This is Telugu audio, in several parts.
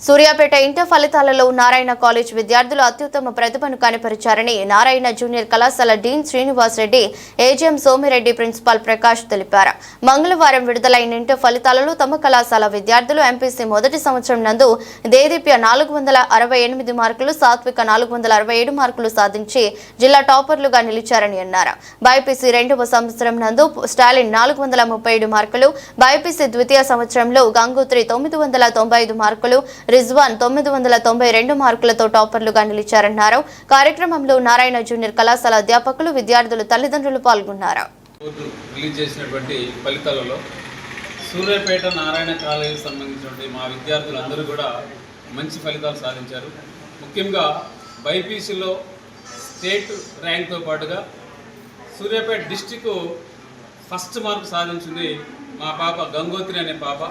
సూర్యాపేట ఇంటర్ ఫలితాలలో నారాయణ కాలేజ్ విద్యార్థులు అత్యుత్తమ ప్రతిభను కనపరిచారని నారాయణ జూనియర్ కళాశాల dean Srinivas Reddy AGM Somireddy principal Prakash తెలిపారు. మంగళవారం విడుదలైన ఇంటర్ ఫలితాలలో తమ కళాశాల విద్యార్థులు ఎంపీసీ మొదటి సంవత్సరం నందు దేదీప్య నాలుగు వందల అరవై ఎనిమిది మార్కులు సాత్విక నాలుగు వందల అరవై ఏడు మార్కులు సాధించి జిల్లా టాపర్లుగా నిలిచారని అన్నారు. బైపీసీ రెండవ సంవత్సరం నందు స్టాలిన్ నాలుగు వందల ముప్పై ఏడు మార్కులు బైపీసీ ద్వితీయ సంవత్సరంలో గంగోత్రి తొమ్మిది వందల తొంభై ఐదు మార్కులు రిజ్వాన్ తొమ్మిది వందల తొంభై రెండు మార్కులతో టాపర్లుగా నిలిచారన్నారు. కార్యక్రమంలో నారాయణ జూనియర్ కళాశాల అధ్యాపకులు విద్యార్థులు తల్లిదండ్రులు పాల్గొన్నారు. రిలీజ్ చేసినటువంటి ఫలితాలలో సూర్యాపేట నారాయణ కాలేజీకి సంబంధించినటువంటి మా విద్యార్థులందరూ కూడా మంచి ఫలితాలు సాధించారు. ముఖ్యంగా బైపీసీలో స్టేట్ ర్యాంక్తో పాటుగా సూర్యాపేట డిస్టిక్ ఫస్ట్ మార్క్ సాధించింది మా పాప గంగోత్రి అనే పాప.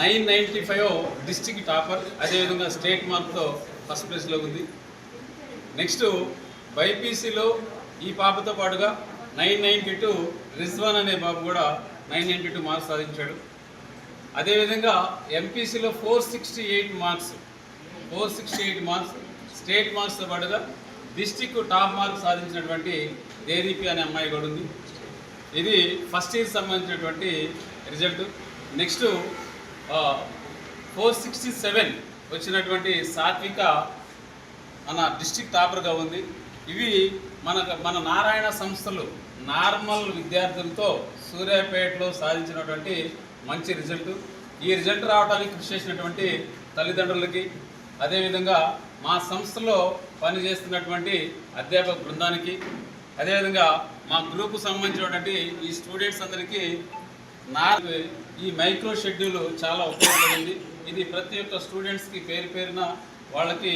Nine ninety five district topper అదేవిధంగా స్టేట్ మార్క్తో ఫస్ట్ ప్లేస్లో ఉంది. నెక్స్ట్ బైపీసీలో ఈ పాపతో పాటుగా నైన్ నైంటీ టూ రిజ్వాన్ అనే బాబు కూడా నైన్ నైంటీ టూ మార్క్స్ సాధించాడు. అదేవిధంగా ఎంపీసీలో four sixty eight marks four sixty eight marks state మార్క్స్తో పాటుగా డిస్టిక్ టాప్ మార్క్స్ సాధించినటువంటి దేదీపి అనే అమ్మాయి కూడా ఉంది. ఇది ఫస్ట్ ఇయర్ సంబంధించినటువంటి result. Next four sixty seven వచ్చినటువంటి సాత్విక మన డిస్టిక్ టాపర్గా ఉంది. ఇవి మన మన నారాయణ సంస్థలు నార్మల్ విద్యార్థులతో సూర్యాపేటలో సాధించినటువంటి మంచి రిజల్ట్ ఈ రిజల్ట్ రావడానికి కృషి చేసినటువంటి తల్లిదండ్రులకి అదేవిధంగా మా సంస్థలో పనిచేస్తున్నటువంటి అధ్యాపక బృందానికి అదేవిధంగా మా గ్రూపు సంబంధించినటువంటి ఈ స్టూడెంట్స్ అందరికీ నా ఈ మైక్రో షెడ్యూల్ చాలా ఉపయోగపడింది. ఇది ప్రతి ఒక్క స్టూడెంట్స్కి పేరు పేరున వాళ్ళకి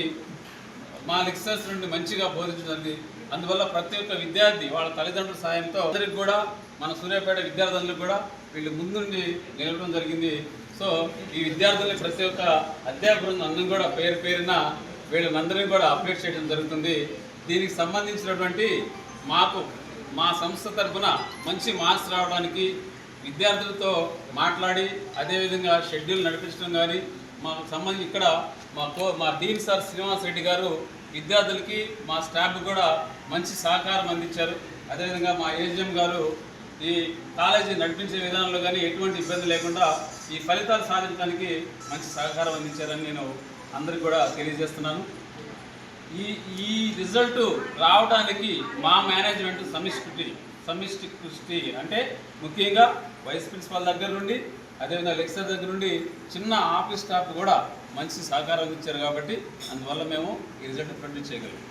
మా లెక్చరర్స్ నుండి మంచిగా బోధించడానికి అందువల్ల ప్రతి ఒక్క విద్యార్థి వాళ్ళ తల్లిదండ్రుల సాయంతో అందరికి కూడా మన సూర్యాపేట విద్యార్థులకు కూడా వీళ్ళు ముందుండి నిలవడం జరిగింది. సో ఈ విద్యార్థుల్ని ప్రతి ఒక్క అధ్యాపకులను అందరం కూడా పేరు పేరున వీళ్ళందరినీ కూడా అప్డేట్ చేయడం జరుగుతుంది. దీనికి సంబంధించినటువంటి మాకు మా సంస్థ తరఫున మంచి మార్క్స్ రావడానికి విద్యార్థులతో మాట్లాడి అదేవిధంగా షెడ్యూల్ నడిపించడం కానీ మాకు సంబంధించి ఇక్కడ మా కో మా డీన్ సార్ శ్రీనివాస్ రెడ్డి గారు విద్యార్థులకి మా స్టాఫ్ కూడా మంచి సహకారం అందించారు. అదేవిధంగా మా ఏజిఎం గారు ఈ కాలేజీ నడిపించే విధానంలో కానీ ఎటువంటి ఇబ్బంది లేకుండా ఈ ఫలితాలు సాధించడానికి మంచి సహకారం అందించారని నేను అందరికీ కూడా తెలియజేస్తున్నాను. ఈ ఈ రిజల్ట్ రావడానికి మా మేనేజ్మెంట్ సమిష్టి సమిష్టి కృష్టి అంటే ముఖ్యంగా వైస్ ప్రిన్సిపాల్ దగ్గర నుండి అదేవిధంగా లెక్చర్ దగ్గర నుండి చిన్న ఆఫీస్ స్టాఫ్ కూడా మంచి సహకారం అందించారు కాబట్టి అందువల్ల మేము ఈ రిజల్ట్ ప్రొడ్యూస్ చేయగలం